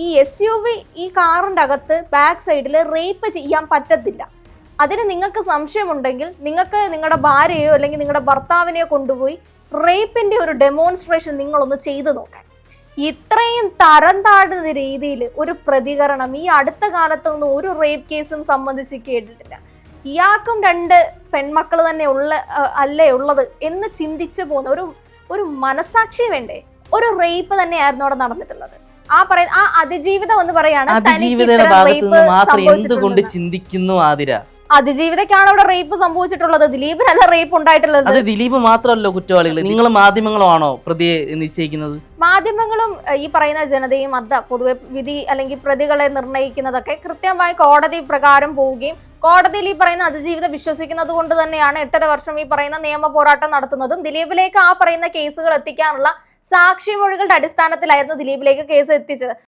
ഈ S U V ഈ കാറിന്റെ അകത്ത് ബാക്ക് സൈഡിൽ റേപ്പ് ചെയ്യാൻ പറ്റത്തില്ല. അതിന് നിങ്ങൾക്ക് സംശയമുണ്ടെങ്കിൽ നിങ്ങൾക്ക് നിങ്ങളുടെ ഭാര്യയോ അല്ലെങ്കിൽ നിങ്ങളുടെ ഭർത്താവിനെയോ കൊണ്ടുപോയി റേപ്പിന്റെ ഒരു ഡെമോൺസ്ട്രേഷൻ നിങ്ങളൊന്ന് ചെയ്തു നോക്കാൻ. ഇത്രയും തരം താഴ്ന്ന രീതിയിൽ ഒരു പ്രതികരണം ഈ അടുത്ത കാലത്തൊന്നും ഒരു റേപ്പ് കേസും സംബന്ധിച്ച് കേട്ടിട്ടില്ല. ഇയാൾക്കും രണ്ട് പെൺമക്കൾ തന്നെ ഉള്ള അല്ലേ ഉള്ളത് എന്ന് ചിന്തിച്ചു പോകുന്ന ഒരു ഒരു മനസാക്ഷി വേണ്ടേ? ഒരു റേപ്പ് തന്നെയായിരുന്നു അവിടെ നടന്നിട്ടുള്ളത്. ആ പറയുന്ന ആ അതിജീവിതം എന്ന് പറയാണ് തനിക്ക് അതിജീവിതയുടെ ഇത്തരം ഭാഗത്ത് നിന്ന് മാത്രം എന്തുകൊണ്ട്. ചിന്തിക്കുന്നു ആതിര? അതിജീവിതക്കാണ് അവിടെ റേപ്പ് സംഭവിച്ചിട്ടുള്ളത്. ദിലീപിനല്ല റേപ്പ് ഉണ്ടായിട്ടുള്ളത്. അത് ദിലീപ് മാത്രമല്ലോ കുറ്റവാളികൾ നിങ്ങൾ മാധ്യമങ്ങളുമാണോ പ്രതിയെ നിശ്ചയിക്കുന്നത്? മാധ്യമങ്ങളും ഈ പറയുന്ന ജനതയും അത പൊതുവെ വിധി അല്ലെങ്കിൽ പ്രതികളെ നിർണയിക്കുന്നതൊക്കെ കൃത്യമായി കോടതി പ്രകാരം പോവുകയും കോടതിയിൽ ഈ പറയുന്ന അതിജീവിതം വിശ്വസിക്കുന്നത് കൊണ്ട് തന്നെയാണ് എട്ടര വർഷം ഈ പറയുന്ന നിയമ പോരാട്ടം നടത്തുന്നതും ദിലീപിലേക്ക് ആ പറയുന്ന കേസുകൾ എത്തിക്കാനുള്ള സാക്ഷിമൊഴികളുടെ അടിസ്ഥാനത്തിലായിരുന്നു ദിലീപിലേക്ക് കേസ് എത്തിച്ചത്.